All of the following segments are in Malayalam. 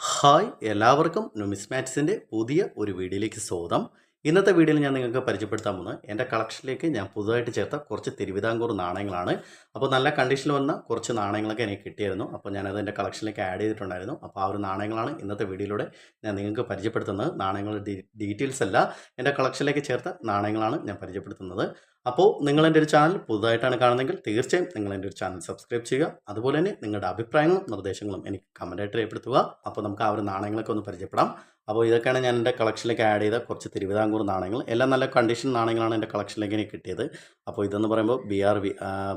ഹായ് എല്ലാവർക്കും നുമിസ്മാറ്റ്സിന്റെ പുതിയ ഒരു വീഡിയോയിലേക്ക് സ്വാഗതം. ഇന്നത്തെ വീഡിയോയിൽ ഞാൻ നിങ്ങൾക്ക് പരിചയപ്പെടുത്താൻ പോകുന്നത് എന്റെ കളക്ഷനിലേക്ക് ഞാൻ പുതുതായിട്ട് ചേർത്ത കുറച്ച് തിരുവിതാംകൂർ നാണയങ്ങളാണ്. അപ്പോൾ നല്ല കണ്ടീഷനിൽ വന്ന കുറച്ച് നാണയങ്ങളൊക്കെ എനിക്ക് കിട്ടിയായിരുന്നു. അപ്പോൾ ഞാനത് എന്റെ കളക്ഷനിലേക്ക് ആഡ് ചെയ്തിട്ടുണ്ടായിരുന്നു. അപ്പോൾ ആ ഒരു നാണയങ്ങളാണ് ഇന്നത്തെ വീഡിയോയിലൂടെ ഞാൻ നിങ്ങൾക്ക് പരിചയപ്പെടുത്തുന്നത്. നാണയങ്ങളുടെ ഡീറ്റെയിൽസ് അല്ല. എന്റെ കളക്ഷനിലേക്ക് ചേർത്ത നാണയങ്ങളാണ് ഞാൻ പരിചയപ്പെടുത്തുന്നത്. അപ്പോൾ നിങ്ങൾ എന്റെ ഒരു ചാനൽ പുതുതായിട്ടാണ് കാണുന്നതെങ്കിൽ തീർച്ചയായും നിങ്ങൾ എന്റെ ഒരു ചാനൽ സബ്സ്ക്രൈബ് ചെയ്യുക. അതുപോലെ തന്നെ നിങ്ങളുടെ അഭിപ്രായങ്ങളും നിർദ്ദേശങ്ങളും എനിക്ക് കമന്റായിട്ട് രേഖപ്പെടുത്തുക. അപ്പോൾ നമുക്ക് ആ ഒരു നാണയങ്ങളൊക്കെ ഒന്ന് പരിചയപ്പെടാം. അപ്പോൾ ഇതൊക്കെയാണ് ഞാൻ എന്റെ കളക്ഷനിലേക്ക് ആഡ് ചെയ്ത കുറച്ച് തിരുവിതാംകൂർ നാണയങ്ങൾ. എല്ലാം നല്ല കണ്ടീഷൻ നാണയങ്ങളാണ് എന്റെ കളക്ഷനിലേക്ക് എനിക്ക് കിട്ടിയത്. അപ്പോൾ ഇതെന്ന് പറയുമ്പോൾ ബി ആർ വി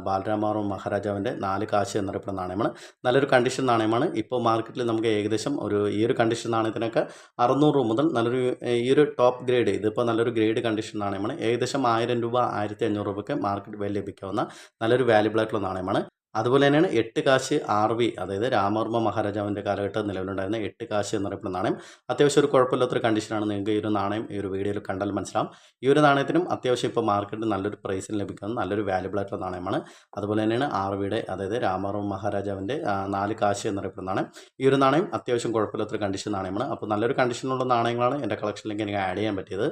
ബാലരാമാറു മഹാരാജാവിന്റെ നാല് കാശ് എന്നറിയപ്പെടുന്ന നാണയമാണ്. നല്ലൊരു കണ്ടീഷൻ നാണയമാണ്. ഇപ്പോൾ മാർക്കറ്റിൽ നമുക്ക് ഏകദേശം ഒരു ഈ ഒരു കണ്ടീഷൻ നാണയത്തിനൊക്കെ അറുന്നൂറ് രൂപ മുതൽ നല്ലൊരു ഈ ഒരു ടോപ്പ് ഗ്രേഡ് ഇതിപ്പോൾ നല്ലൊരു ഗ്രേഡ് കണ്ടീഷൻ നാണയമാണ്. ഏകദേശം ആയിരം രൂപ ആയിരത്തി അഞ്ഞൂറ് രൂപയ്ക്ക് മാർക്കറ്റ് വില ലഭിക്കാവുന്ന നല്ലൊരു വാല്യുബിൾ ആയിട്ടുള്ള നാണയമാണ്. അതുപോലെ തന്നെയാണ് എട്ട് കാശ് ആർ വി അതായത് രാമവർമ്മ മഹാരാജാവിന്റെ കാലഘട്ടത്തിൽ നിലവിലുണ്ടായിരുന്ന എട്ട് കാശ് എന്നറിയപ്പെടുന്ന നാണയം. അത്യാവശ്യം ഒരു കുഴപ്പമില്ലാത്തൊരു കണ്ടീഷനാണ് നിങ്ങൾക്ക് ഈ ഒരു നാണയം ഈ ഒരു വീഡിയോയിൽ കണ്ടാൽ മനസ്സിലാവും. ഈ ഒരു നാണയത്തിനും അത്യാവശ്യം ഇപ്പോൾ മാർക്കറ്റിൽ നല്ലൊരു പ്രൈസിൽ ലഭിക്കുന്ന നല്ലൊരു വാല്യുബിൾ ആയിട്ടുള്ള നാണയമാണ്. അതുപോലെ തന്നെയാണ് ആർ വിയുടെ അതായത് രാമവർമ്മ മഹാരാജാവിന്റെ നാല് കാശ് എന്നറിയപ്പെടുന്ന നാണയം. ഈ ഒരു നാണയം അത്യാവശ്യം കുഴപ്പമില്ലാത്തൊരു കണ്ടീഷൻ നാണയമാണ്. അപ്പോൾ നല്ലൊരു കണ്ടീഷനുള്ള നാണയങ്ങളാണ് എന്റെ കളക്ഷനിലേക്ക് എനിക്ക് ആഡ് ചെയ്യാൻ പറ്റിയത്.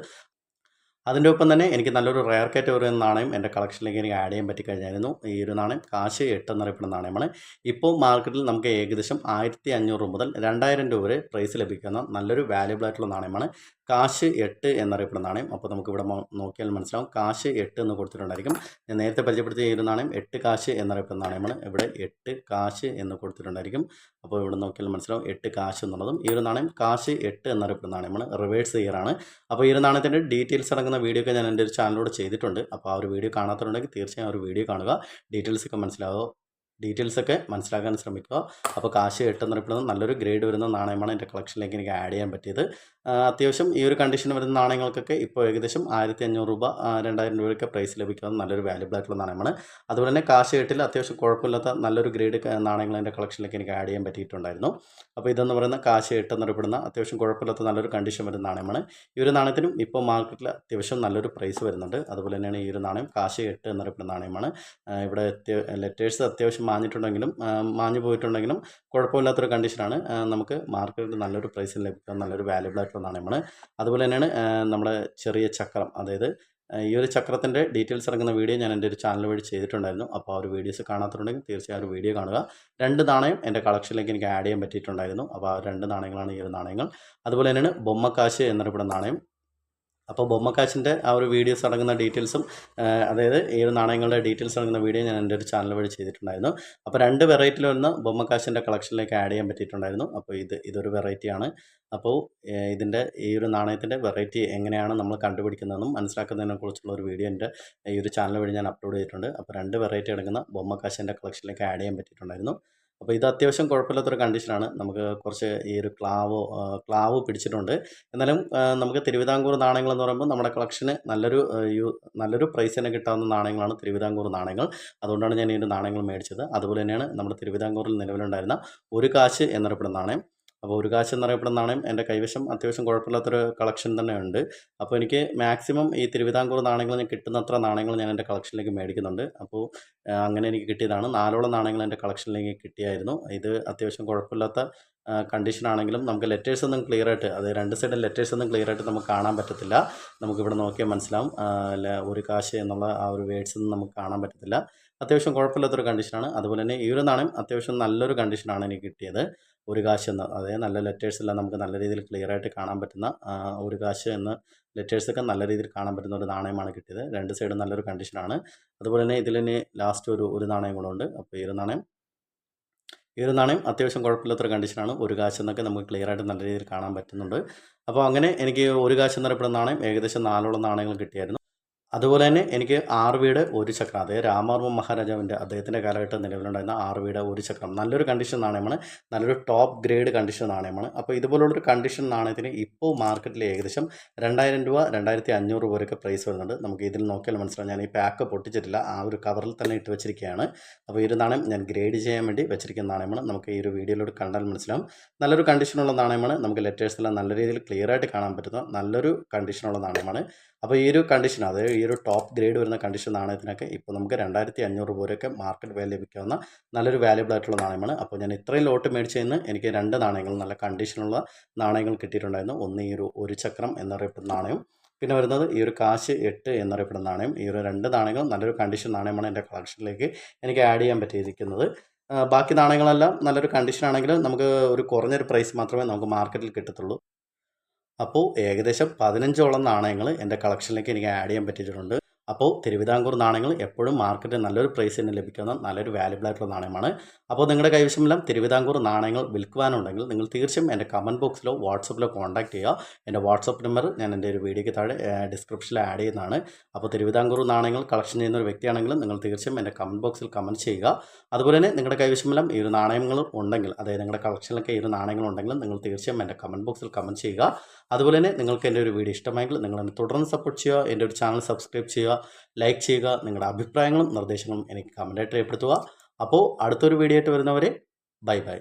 അതിന്റെ ഒപ്പം തന്നെ എനിക്ക് നല്ലൊരു റയർ കാറ്റഗറി എന്ന നാണയം എന്റെ കളക്ഷനിലേക്ക് എനിക്ക് ആഡ് ചെയ്യാൻ പറ്റി കഴിഞ്ഞായിരുന്നു ഈ ഒരു നാണയം കാശ് എട്ട് എന്നറിയപ്പെടുന്ന നാണയമാണ്. ഇപ്പോൾ മാർക്കറ്റിൽ നമുക്ക് ഏകദേശം ആയിരത്തി അഞ്ഞൂറ് മുതൽ രണ്ടായിരം രൂപ വരെ പ്രൈസ് ലഭിക്കുന്ന നല്ലൊരു വാല്യുബിൾ ആയിട്ടുള്ള നാണയമാണ് കാശ് എട്ട് എന്നറിയപ്പെടുന്ന നാണയം. അപ്പോൾ നമുക്ക് ഇവിടെ നോക്കിയാൽ മനസ്സിലാവും. കാശ് എട്ട് എന്ന് കൊടുത്തിട്ടുണ്ടായിരിക്കും. ഞാൻ നേരത്തെ പരിചയപ്പെടുത്തിയ ഒരു നാണയം എട്ട് കാശ് എന്നറിയപ്പെടുന്ന നാണയമാണ്. ഇവിടെ എട്ട് കാശ് എന്ന് കൊടുത്തിട്ടുണ്ടായിരിക്കും. അപ്പോൾ ഇവിടെ നോക്കിയാൽ മനസ്സിലാവും എട്ട് കാശ് എന്നുള്ളതും. ഈ ഒരു നാണയം കാശ് എട്ട് എന്നറിയപ്പെടുന്ന നാണയമാണ്. റിവേഴ്സ് ഇയർ ആണ്. അപ്പോൾ ഈ ഒരു നാണയത്തിന്റെ ഡീറ്റെയിൽസ് അടങ്ങുന്ന വീഡിയോ ഒക്കെ ഞാൻ എന്റെ ഒരു ചാനലിലൂടെ ചെയ്തിട്ടുണ്ട്. അപ്പോൾ ആ ഒരു വീഡിയോ കാണാത്തതുണ്ടെങ്കിൽ തീർച്ചയായും ആ ഒരു വീഡിയോ കാണുക. ഡീറ്റെയിൽസ് ഒക്കെ മനസ്സിലാവുക ഡീറ്റെയിൽസ് ഒക്കെ മനസ്സിലാക്കാൻ ശ്രമിക്കുക. അപ്പോൾ കാശ് എട്ടെന്നറിയപ്പെടുന്നത് നല്ലൊരു ഗ്രേഡ് വരുന്ന നാണയമാണ് എന്റെ കളക്ഷനിലേക്ക് എനിക്ക് ആഡ് ചെയ്യാൻ പറ്റിയത്. അത്യാവശ്യം ഈ ഒരു കണ്ടീഷൻ വരുന്ന നാണയങ്ങൾക്കൊക്കെ ഇപ്പോൾ ഏകദേശം ആയിരത്തി അഞ്ഞൂറ് രൂപ രണ്ടായിരം രൂപയൊക്കെ പ്രൈസ് ലഭിക്കുന്നത് നല്ലൊരു വാല്യൂബിൾ ആയിട്ടുള്ള നാണയമാണ്. അതുപോലെ തന്നെ കാശ് കെട്ടിൽ അത്യാവശ്യം കുഴപ്പമില്ലാത്ത നല്ലൊരു ഗ്രേഡ് നാണയങ്ങൾ എന്റെ കളക്ഷനിലേക്ക് എനിക്ക് ആഡ് ചെയ്യാൻ പറ്റിയിട്ടുണ്ടായിരുന്നു. അപ്പോൾ ഇതെന്ന് പറയുന്ന കാശ് എട്ട് എന്നറിയപ്പെടുന്ന അത്യാവശ്യം കുഴപ്പമില്ലാത്ത നല്ലൊരു കണ്ടീഷൻ വരുന്ന നാണയമാണ്. ഈ ഒരു നാണയത്തിനും ഇപ്പോൾ മാർക്കറ്റിൽ അത്യാവശ്യം നല്ലൊരു പ്രൈസ് വരുന്നുണ്ട്. അതുപോലെ തന്നെയാണ് ഈ ഒരു നാണയം കാശ് കെട്ട് എന്നറിയപ്പെടുന്ന നാണയമാണ്. ഇവിടെ ലെറ്റേഴ്സ് അത്യാവശ്യം മാഞ്ഞിട്ടുണ്ടെങ്കിലും മാഞ്ഞു പോയിട്ടുണ്ടെങ്കിലും കുഴപ്പമില്ലാത്തൊരു കണ്ടീഷനാണ് നമുക്ക് മാർക്കറ്റിൽ നല്ലൊരു പ്രൈസിൽ ലഭിക്കാൻ നല്ലൊരു വാല്യുബിൾ ആയിട്ടുള്ള നമ്മൾ അതുപോലെ തന്നെയാണ് നമ്മുടെ ചെറിയ ചക്രം. അതായത് ഈ ഒരു ചക്രത്തിന്റെ ഡീറ്റെയിൽസ് ഇറങ്ങുന്ന വീഡിയോ ഞാൻ എന്റെ ഒരു ചാനൽ വഴി ചെയ്തിട്ടുണ്ടായിരുന്നു. അപ്പോൾ ആ ഒരു വീഡിയോസ് കാണാത്തുണ്ടെങ്കിൽ തീർച്ചയായും ഒരു വീഡിയോ കാണുക. രണ്ട് നാണയം എന്റെ കളക്ഷനിലേക്ക് എനിക്ക് ആഡ് ചെയ്യാൻ പറ്റിയിട്ടുണ്ടായിരുന്നു. അപ്പോൾ ആ രണ്ട് നാണയങ്ങളാണ് ഈ ഒരു നാണയങ്ങൾ. അതുപോലെ തന്നെയാണ് ബൊമ്മക്കാശ് എന്നറിയപ്പെടുന്ന നാണയം. അപ്പോൾ ബൊമ്മക്കാശിന്റെ ആ ഒരു വീഡിയോസ് അടങ്ങുന്ന ഡീറ്റെയിൽസും അതായത് ഏഴ് നാണയങ്ങളുടെ ഡീറ്റെയിൽസ് അടങ്ങുന്ന വീഡിയോ ഞാൻ എന്റെ ഒരു ചാനൽ വഴി ചെയ്തിട്ടുണ്ടായിരുന്നു. അപ്പോൾ രണ്ട് വെറൈറ്റിയിൽ ഒന്ന് ബൊമ്മക്കാശിന്റെ കളക്ഷനിലേക്ക് ആഡ് ചെയ്യാൻ പറ്റിയിട്ടുണ്ടായിരുന്നു. അപ്പോൾ ഇത് ഇതൊരു വെറൈറ്റിയാണ്. അപ്പോൾ ഇതിന്റെ ഈ ഒരു നാണയത്തിന്റെ വെറൈറ്റി എങ്ങനെയാണ് നമ്മൾ കണ്ടുപിടിക്കുന്നതെന്നും മനസ്സിലാക്കുന്നതിനെക്കുറിച്ചുള്ള ഒരു വീഡിയോ എന്റെ ഈ ഒരു ചാനൽ വഴി ഞാൻ അപ്ലോഡ് ചെയ്തിട്ടുണ്ട്. അപ്പോൾ രണ്ട് വെറൈറ്റി അടങ്ങുന്ന ബൊമ്മക്കാശിന്റെ കളക്ഷനിലേക്ക് ആഡ് ചെയ്യാൻ പറ്റിയിട്ടുണ്ടായിരുന്നു. അപ്പോൾ ഇത് അത്യാവശ്യം കുഴപ്പമില്ലാത്തൊരു കണ്ടീഷനാണ് നമുക്ക് കുറച്ച് ഈ ഒരു ക്ലാവ് ക്ലാവ് പിടിച്ചിട്ടുണ്ട്. എന്നാലും നമുക്ക് തിരുവിതാംകൂർ നാണയങ്ങൾ എന്ന് പറയുമ്പോൾ നമ്മുടെ കളക്ഷന് നല്ലൊരു നല്ലൊരു പ്രൈസ് തന്നെ കിട്ടാവുന്ന നാണയങ്ങളാണ് തിരുവിതാംകൂർ നാണയങ്ങൾ. അതുകൊണ്ടാണ് ഞാൻ ഈ നാണയങ്ങൾ മേടിച്ചത്. അതുപോലെ തന്നെയാണ് നമ്മുടെ തിരുവിതാംകൂറിൽ നിലവിലുണ്ടായിരുന്ന ഒരു കാശ് എന്നറിയപ്പെടുന്ന നാണയം. അപ്പോൾ ഒരു കാശ് എന്നറിയപ്പെടുന്ന നാണയം എന്റെ കൈവശം അത്യാവശ്യം കുഴപ്പമില്ലാത്തൊരു കളക്ഷൻ തന്നെ ഉണ്ട് അപ്പോൾ എനിക്ക് മാക്സിമം ഈ തിരുവിതാംകൂർ നാണയങ്ങൾ ഞാൻ കിട്ടുന്നത്ര നാണയങ്ങൾ ഞാൻ എന്റെ കളക്ഷനിലേക്ക് മേടിക്കുന്നുണ്ട്. അപ്പോൾ അങ്ങനെ എനിക്ക് കിട്ടിയതാണ്. നാലോളം നാണയങ്ങൾ എന്റെ കളക്ഷനിലേക്ക് കിട്ടിയായിരുന്നു. ഇത് അത്യാവശ്യം കുഴപ്പമില്ലാത്ത കണ്ടീഷൻ ആണെങ്കിലും നമുക്ക് ലെറ്റേഴ്സ് ഒന്നും ക്ലിയർ ആയിട്ട് അത് രണ്ട് സൈഡിൽ ലെറ്റേഴ്സ് ഒന്നും ക്ലിയർ ആയിട്ട് നമുക്ക് കാണാൻ പറ്റത്തില്ല. നമുക്കിവിടെ നോക്കിയാൽ മനസ്സിലാവും. ഒരു കാശ് എന്നുള്ള ആ ഒരു വേർഡ്സ് ഒന്നും നമുക്ക് കാണാൻ പറ്റത്തില്ല. അത്യാവശ്യം കുഴപ്പമില്ലാത്തൊരു കണ്ടീഷനാണ് അതുപോലെ തന്നെ ഈ ഒരു നാണയം അത്യാവശ്യം നല്ലൊരു കണ്ടീഷനാണ് എനിക്ക് കിട്ടിയത്. ഒരു കാശ് എന്ന് അതായത് നല്ല ലെറ്റേഴ്സ് എല്ലാം നമുക്ക് നല്ല രീതിയിൽ ക്ലിയർ ആയിട്ട് കാണാൻ പറ്റുന്ന ഒരു കാശ് എന്ന് ലെറ്റേഴ്സൊക്കെ നല്ല രീതിയിൽ കാണാൻ പറ്റുന്ന ഒരു നാണയമാണ് കിട്ടിയത്. രണ്ട് സൈഡും നല്ലൊരു കണ്ടീഷനാണ് അതുപോലെ തന്നെ ഇതിൽ തന്നെ ലാസ്റ്റ് ഒരു ഒരു നാണയം കൂടെ ഉണ്ട്. അപ്പോൾ ഈ ഒരു നാണയം ഈ ഒരു നാണയം അത്യാവശ്യം കുഴപ്പമില്ലാത്തൊരു കണ്ടീഷനാണ് ഒരു കാശ് എന്നൊക്കെ നമുക്ക് ക്ലിയർ ആയിട്ട് നല്ല രീതിയിൽ കാണാൻ പറ്റുന്നുണ്ട്. അപ്പോൾ അങ്ങനെ എനിക്ക് ഒരു കാശ് എന്നറിയപ്പെടുന്ന നാണയം ഏകദേശം നാലോളം നാണയങ്ങൾ കിട്ടിയായിരുന്നു. അതുപോലെ തന്നെ എനിക്ക് ആർവിയുടെ ഒരു ചക്രം. അതായത് രാമവർമ്മ മഹാരാജാവിന്റെ അദ്ദേഹത്തിന്റെ കാലഘട്ടം നിലവിലുണ്ടായിരുന്ന ആർ വീട് ഒരു ചക്രം. നല്ലൊരു കണ്ടീഷൻ നാണയമാണ്. നല്ലൊരു ടോപ്പ് ഗ്രേഡ് കണ്ടീഷൻ നാണയമാണ്. അപ്പോൾ ഇതുപോലുള്ളൊരു കണ്ടീഷൻ നാണയത്തിന് ഇപ്പോൾ മാർക്കറ്റിൽ ഏകദേശം രണ്ടായിരം രൂപ രണ്ടായിരത്തി അഞ്ഞൂറ് രൂപ വരെയൊക്കെ പ്രൈസ് വരുന്നുണ്ട്. നമുക്ക് ഇതിൽ നോക്കിയാൽ മനസ്സിലാവും. ഞാൻ ഈ പാക്ക് പൊട്ടിച്ചിട്ടില്ല. ആ ഒരു കവറിൽ തന്നെ ഇട്ട് വെച്ചിരിക്കുകയാണ്. അപ്പോൾ ഈ ഒരു നാണയം ഞാൻ ഗ്രേഡ് ചെയ്യാൻ വേണ്ടി വെച്ചിരിക്കുന്ന നാണയമാണ്. നമുക്ക് ഈ ഒരു വീഡിയോയിലൂടെ കണ്ടാൽ മനസ്സിലാവും. നല്ലൊരു കണ്ടീഷനുള്ള നാണയമാണ്. നമുക്ക് ലെറ്റേഴ്സ് എല്ലാം നല്ല രീതിയിൽ ക്ലിയർ ആയിട്ട് കാണാൻ പറ്റുന്ന നല്ലൊരു കണ്ടീഷനുള്ള നാണയമാണ്. അപ്പോൾ ഈ ഒരു കണ്ടീഷൻ അതായത് ഈ ഒരു ടോപ്പ് ഗ്രേഡ് വരുന്ന കണ്ടീഷൻ നാണയത്തിനൊക്കെ ഇപ്പോൾ നമുക്ക് രണ്ടായിരത്തി അഞ്ഞൂറ് രൂപയൊക്കെ മാർക്കറ്റ് വില ലഭിക്കാവുന്ന നല്ലൊരു വാല്യബിൾ ആയിട്ടുള്ള നാണയമാണ്. അപ്പോൾ ഞാൻ ഇത്രയും ലോട്ട് മേടിച്ചതിന് എനിക്ക് രണ്ട് നാണയങ്ങൾ നല്ല കണ്ടീഷനുള്ള നാണയങ്ങൾ കിട്ടിയിട്ടുണ്ടായിരുന്നു. ഒന്ന് ഈ ഒരു ഒരു ചക്രം എന്നറിയപ്പെടുന്ന നാണയം. പിന്നെ വരുന്നത് ഈ ഒരു കാശ് എട്ട് എന്നറിയപ്പെടുന്ന നാണയം. ഈ ഒരു രണ്ട് നാണയങ്ങൾ നല്ലൊരു കണ്ടീഷൻ നാണയമാണ് എന്റെ കളക്ഷനിലേക്ക് എനിക്ക് ആഡ് ചെയ്യാൻ പറ്റിയിരിക്കുന്നത്. ബാക്കി നാണയങ്ങളെല്ലാം നല്ലൊരു കണ്ടീഷൻ ആണെങ്കിൽ നമുക്ക് ഒരു കുറഞ്ഞൊരു പ്രൈസ് മാത്രമേ നമുക്ക് മാർക്കറ്റിൽ കിട്ടത്തുള്ളൂ. അപ്പോൾ ഏകദേശം പതിനഞ്ചോളം നാണയങ്ങൾ എന്റെ കളക്ഷനിലേക്ക് എനിക്ക് ആഡ് ചെയ്യാൻ പറ്റിയിട്ടുണ്ട്. അപ്പോൾ തിരുവിതാംകൂർ നാണയങ്ങൾ എപ്പോഴും മാർക്കറ്റിൽ നല്ലൊരു പ്രൈസ് തന്നെ ലഭിക്കുന്ന നല്ലൊരു വാല്യബിൾ ആയിട്ടുള്ള നാണയമാണ്. അപ്പോൾ നിങ്ങളുടെ കൈവശമെല്ലാം തിരുവിതാംകൂർ നാണയങ്ങൾ വിൽക്കുവാനുണ്ടെങ്കിൽ നിങ്ങൾ തീർച്ചയായും എന്റെ കമന്റ് ബോക്സിലോ വാട്സപ്പിലോ കോൺടാക്ട് ചെയ്യുക. എന്റെ വാട്സപ്പ് നമ്പർ ഞാൻ എന്റെ ഒരു വീഡിയോയ്ക്ക് താഴെ ഡിസ്ക്രിപ്ഷനിൽ ആഡ് ചെയ്യുന്നതാണ്. അപ്പോൾ തിരുവിതാംകൂർ നാണയങ്ങൾ കളക്ഷൻ ചെയ്യുന്ന ഒരു വ്യക്തിയാണെങ്കിലും നിങ്ങൾ തീർച്ചയായും എന്റെ കമന്റ് ബോക്സിൽ കമന്റ് ചെയ്യുക. അതുപോലെ തന്നെ നിങ്ങളുടെ കൈവശമെല്ലാം ഈ ഒരു നാണയങ്ങൾ ഉണ്ടെങ്കിൽ അതായത് നിങ്ങളുടെ കളക്ഷനിലൊക്കെ ഈ ഒരു നാണയങ്ങൾ ഉണ്ടെങ്കിൽ നിങ്ങൾ തീർച്ചയായും എന്റെ കമന്റ് ബോക്സിൽ കമന്റ് ചെയ്യുക. അതുപോലെ തന്നെ നിങ്ങൾക്ക് എന്റെ ഒരു വീഡിയോ ഇഷ്ടമായെങ്കിൽ നിങ്ങൾ എന്നെ തുടർന്ന് സപ്പോർട്ട് ചെയ്യുക. എന്റെ ഒരു ചാനൽ സബ്സ്ക്രൈബ് ചെയ്യുക. ലൈക്ക് ചെയ്യുക നിങ്ങളുടെ അഭിപ്രായങ്ങളും നിർദ്ദേശങ്ങളും എനിക്ക് കമന്റായിട്ട് രേഖപ്പെടുത്തുക. അപ്പോൾ അടുത്തൊരു വീഡിയോ ആയിട്ട് വരുന്നവരെ ബൈ ബൈ